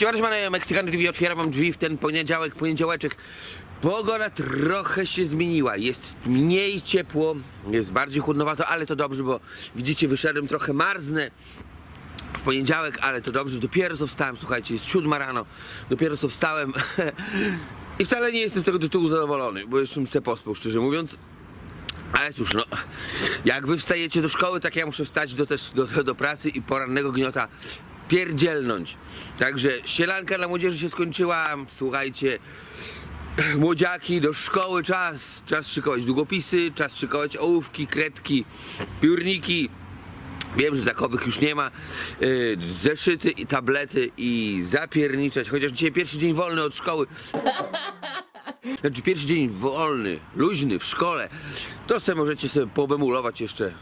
Siemano, Meksykany TV, otwieram wam drzwi w ten poniedziałek, poniedziałeczek. Pogoda trochę się zmieniła, jest mniej ciepło, jest bardziej chłodnowato, ale to dobrze, bo widzicie, wyszedłem trochę marznę w poniedziałek, ale to dobrze, dopiero co wstałem, słuchajcie, jest siódma rano, dopiero co wstałem i wcale nie jestem z tego tytułu zadowolony, bo jeszcze bym se pospał, szczerze mówiąc. Ale cóż, no, jak wy wstajecie do szkoły, tak ja muszę wstać do, też, do, do pracy i porannego gniota pierdzielnąć. Także sielanka dla młodzieży się skończyła, słuchajcie, młodziaki do szkoły, czas, czas szykować długopisy, czas szykować ołówki, kredki, piórniki, Wiem, że takowych już nie ma. Yy, zeszyty i tablety i zapierniczać. Chociaż dzisiaj pierwszy dzień wolny od szkoły. Znaczy pierwszy dzień wolny, luźny w szkole. To sobie możecie sobie pobemulować jeszcze.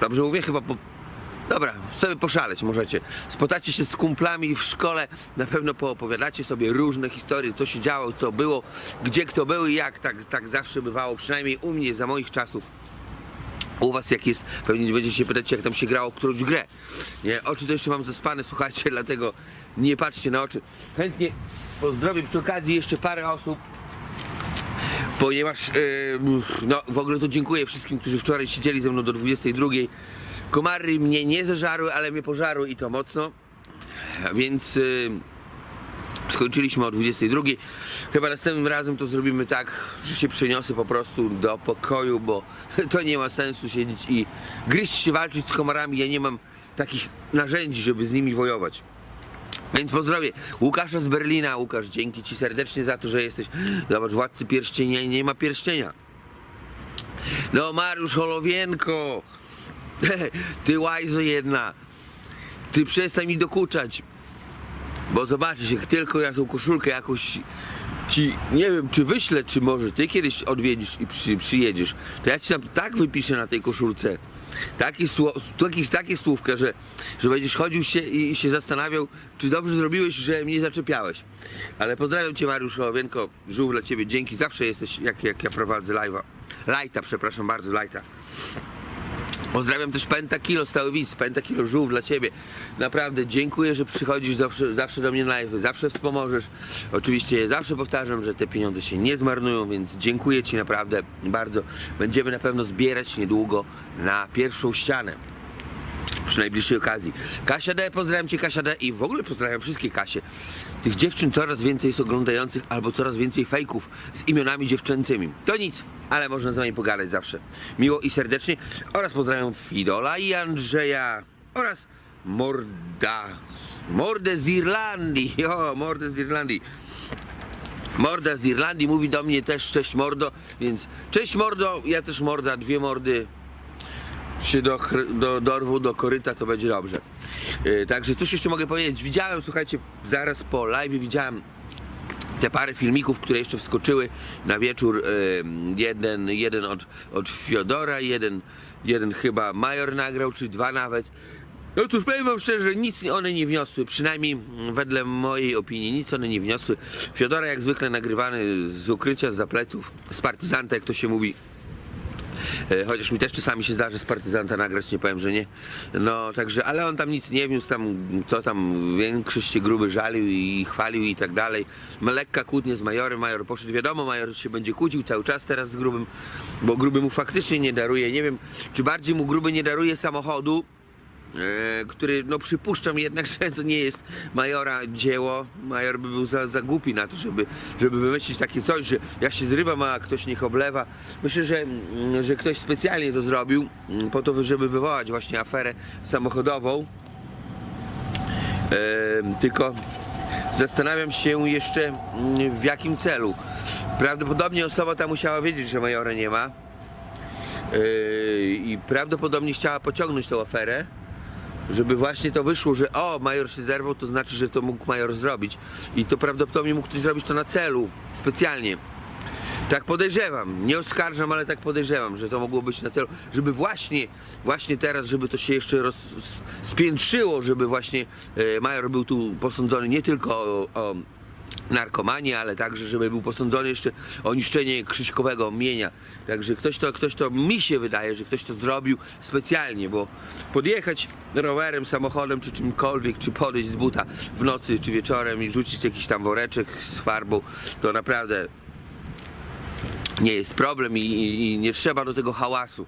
Dobrze mówię? Chyba po... Dobra, sobie poszaleć możecie. Spotacie się z kumplami w szkole, na pewno poopowiadacie sobie różne historie, co się działo, co było, gdzie kto był i jak. Tak, tak zawsze bywało, przynajmniej u mnie za moich czasów. U was jak jest, pewnie będziecie się pytać, jak tam się grało którąś grę. Nie, oczy to jeszcze mam zaspane, słuchajcie, dlatego nie patrzcie na oczy. Chętnie pozdrowię przy okazji jeszcze parę osób, ponieważ, yy, no w ogóle to dziękuję wszystkim, którzy wczoraj siedzieli ze mną do 22. Komary mnie nie zeżarły, ale mnie pożarły i to mocno. Więc yy, skończyliśmy o 22. Chyba następnym razem to zrobimy tak, że się przeniosę po prostu do pokoju, bo to nie ma sensu siedzieć i gryźć się, walczyć z komarami. Ja nie mam takich narzędzi, żeby z nimi wojować. Więc pozdrowię Łukasza z Berlina. Łukasz, dzięki Ci serdecznie za to, że jesteś. Zobacz, władcy pierścienia i nie ma pierścienia. No, Mariusz Holowienko. Ty łajzo jedna. Ty przestań mi dokuczać. Bo zobaczysz, jak tylko ja tą koszulkę jakoś ci, nie wiem, czy wyślę, czy może ty kiedyś odwiedzisz i przy, przyjedziesz, to ja ci tam tak wypiszę na tej koszulce, takie, takie, takie słówka, że, że będziesz chodził się i, się zastanawiał, czy dobrze zrobiłeś, że mnie zaczepiałeś. Ale pozdrawiam cię Mariusz Ołowienko, żółw dla ciebie, dzięki, zawsze jesteś, jak, jak ja prowadzę live'a, lajta, przepraszam bardzo, lajta. Pozdrawiam też Pentakilo, stały widz, Pentakilo, żółw dla Ciebie. Naprawdę dziękuję, że przychodzisz zawsze, zawsze do mnie na live, zawsze wspomożesz. Oczywiście zawsze powtarzam, że te pieniądze się nie zmarnują, więc dziękuję Ci naprawdę bardzo. Będziemy na pewno zbierać niedługo na pierwszą ścianę przy najbliższej okazji. Kasia D, pozdrawiam Cię Kasia D i w ogóle pozdrawiam wszystkie Kasie. Tych dziewczyn coraz więcej jest oglądających albo coraz więcej fejków z imionami dziewczęcymi. To nic, ale można z nami pogadać zawsze. Miło i serdecznie. Oraz pozdrawiam Fidola i Andrzeja oraz Morda, Mordę z Irlandii. O, Mordę z Irlandii. Morda z Irlandii mówi do mnie też cześć mordo, więc cześć mordo, ja też morda, dwie mordy się do, do, dorwą do koryta, to będzie dobrze. Yy, także coś jeszcze mogę powiedzieć. Widziałem, słuchajcie, zaraz po live widziałem te parę filmików, które jeszcze wskoczyły na wieczór. Yy, jeden jeden od, od Fiodora, jeden, jeden chyba Major nagrał, czy dwa nawet. No cóż, powiem wam szczerze, nic one nie wniosły, przynajmniej wedle mojej opinii, nic one nie wniosły. Fiodora jak zwykle nagrywany z ukrycia, z pleców, z partyzanta, jak to się mówi. E, Chociaż mi też czasami się zdarzy z partyzanta nagrać, nie powiem, że nie. No także, ale on tam nic nie wniósł, tam co tam większość się gruby żalił i chwalił i tak dalej. Ma lekka z majorem, major poszedł, wiadomo, major się będzie kłócił cały czas teraz z grubym, bo gruby mu faktycznie nie daruje. Nie wiem, czy bardziej mu gruby nie daruje samochodu, który, no przypuszczam jednak, że to nie jest majora dzieło. Major by był za, za głupi na to, żeby, żeby wymyślić takie coś, że ja się zrywam, a ktoś niech oblewa. Myślę, że, mm, że ktoś specjalnie to zrobił mm, po to, żeby wywołać właśnie aferę samochodową. E, tylko zastanawiam się jeszcze mm, w jakim celu. Prawdopodobnie osoba ta musiała wiedzieć, że majora nie ma. Yy, i prawdopodobnie chciała pociągnąć tą aferę, żeby właśnie to wyszło, że o, major się zerwał, to znaczy, że to mógł major zrobić. I to prawdopodobnie mógł ktoś zrobić to na celu, specjalnie. Tak podejrzewam, nie oskarżam, ale tak podejrzewam, że to mogło być na celu, żeby właśnie, właśnie teraz, żeby to się jeszcze roz, spiętrzyło, żeby właśnie e, major był tu posądzony nie tylko o, o narkomanii, ale także, żeby był posądzony jeszcze o niszczenie krzyżkowego mienia. Także ktoś to, ktoś to, mi się wydaje, że ktoś to zrobił specjalnie, bo podjechać rowerem, samochodem czy czymkolwiek, czy podejść z buta w nocy czy wieczorem i rzucić jakiś tam woreczek z farbą, to naprawdę nie jest problem i, i, i nie trzeba do tego hałasu.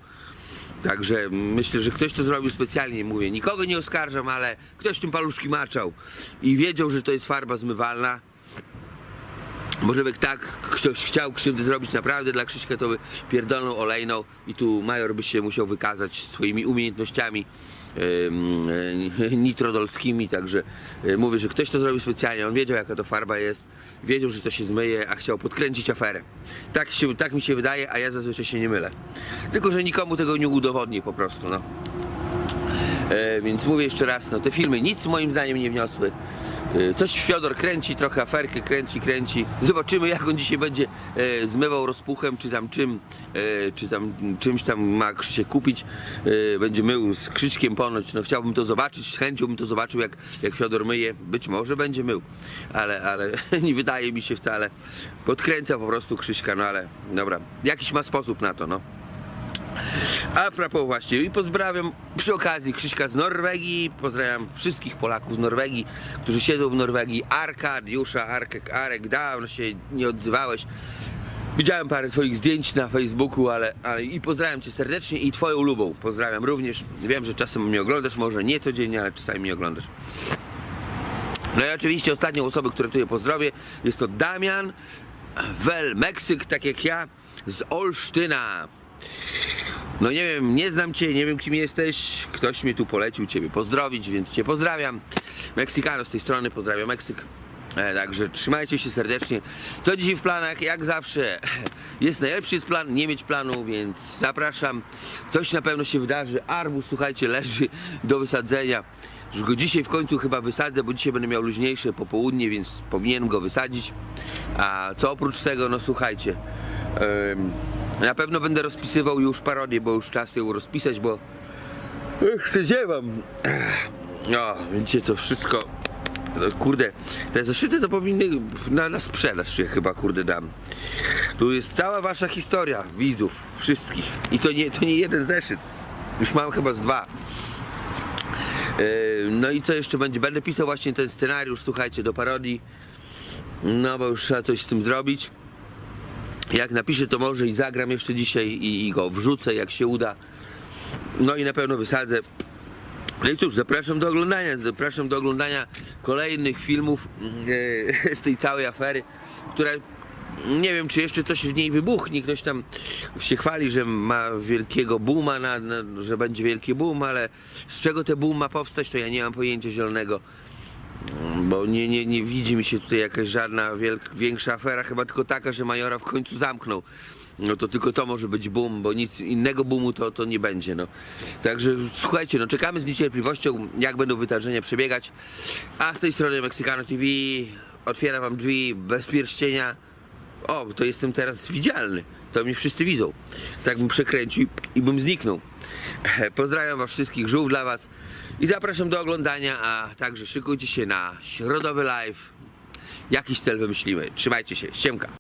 Także myślę, że ktoś to zrobił specjalnie, mówię, nikogo nie oskarżam, ale ktoś tym paluszki maczał i wiedział, że to jest farba zmywalna. Może by tak ktoś chciał krzywdy zrobić naprawdę dla Krzyśka, to by pierdolną olejną i tu major by się musiał wykazać swoimi umiejętnościami ym, y, nitrodolskimi, także y, mówię, że ktoś to zrobił specjalnie, on wiedział jaka to farba jest, wiedział, że to się zmyje, a chciał podkręcić aferę. Tak, się, tak mi się wydaje, a ja zazwyczaj się nie mylę. Tylko, że nikomu tego nie udowodnię po prostu, no. E, więc mówię jeszcze raz, no te filmy nic moim zdaniem nie wniosły. E, Coś Fiodor kręci, trochę aferkę kręci, kręci. Zobaczymy jak on dzisiaj będzie e, zmywał rozpuchem, czy tam czym, e, czy tam czymś tam ma się kupić. E, będzie mył z krzyczkiem ponoć. No chciałbym to zobaczyć, z chęcią bym to zobaczył jak, jak Fiodor myje. Być może będzie mył, ale, ale nie wydaje mi się wcale. Podkręca po prostu Krzyśka, no ale dobra. Jakiś ma sposób na to, no. A propos właśnie i pozdrawiam przy okazji Krzyśka z Norwegii, pozdrawiam wszystkich Polaków z Norwegii, którzy siedzą w Norwegii, Arkadiusza, Arek, Arek, dawno się nie odzywałeś. Widziałem parę twoich zdjęć na Facebooku, ale, ale i pozdrawiam cię serdecznie i twoją lubą pozdrawiam również. Wiem, że czasem mnie oglądasz, może nie codziennie, ale czasami mnie oglądasz. No i oczywiście ostatnią osobę, którą tutaj pozdrowię, jest to Damian Wel Meksyk, tak jak ja, z Olsztyna. No nie wiem, nie znam cię, nie wiem kim jesteś. Ktoś mnie tu polecił ciebie pozdrowić, więc cię pozdrawiam. Meksykano z tej strony, pozdrawiam Meksyk. E, także trzymajcie się serdecznie. Co dzisiaj w planach? Jak zawsze jest najlepszy jest plan, nie mieć planu, więc zapraszam. Coś na pewno się wydarzy. Arbus, słuchajcie, leży do wysadzenia. Już go dzisiaj w końcu chyba wysadzę, bo dzisiaj będę miał luźniejsze popołudnie, więc powinienem go wysadzić. A co oprócz tego, no słuchajcie. em, na pewno będę rozpisywał już parodię, bo już czas ją rozpisać, bo jeszcze ziewam. No, wiecie, to wszystko. No, kurde, te zeszyty to powinny na, na sprzedaż się chyba kurde dam. Tu jest cała wasza historia widzów, wszystkich. I to nie, to nie jeden zeszyt. Już mam chyba z dwa. Yy, No i co jeszcze będzie? Będę pisał właśnie ten scenariusz, słuchajcie, do parodii. No bo już trzeba coś z tym zrobić. Jak napiszę, to może i zagram jeszcze dzisiaj i, i go wrzucę, jak się uda. No i na pewno wysadzę. No i cóż, zapraszam do oglądania, zapraszam do oglądania kolejnych filmów e, z tej całej afery, która nie wiem, czy jeszcze coś w niej wybuchnie. Ktoś tam się chwali, że ma wielkiego booma, na, na, że będzie wielki boom, ale z czego ten boom ma powstać, to ja nie mam pojęcia zielonego. Bo nie, nie, nie widzi mi się tutaj jakaś żadna wielk, większa afera, chyba tylko taka, że Majora w końcu zamknął. No to tylko to może być boom, bo nic innego boomu to, to nie będzie. No. Także słuchajcie, no czekamy z niecierpliwością, jak będą wydarzenia przebiegać. A z tej strony Mexicano TV otwiera wam drzwi bez pierścienia. O, to jestem teraz widzialny. To mnie wszyscy widzą. Tak bym przekręcił i bym zniknął. Pozdrawiam was wszystkich, żółw dla was i zapraszam do oglądania, a także szykujcie się na środowy live. Jakiś cel wymyślimy. Trzymajcie się, siemka.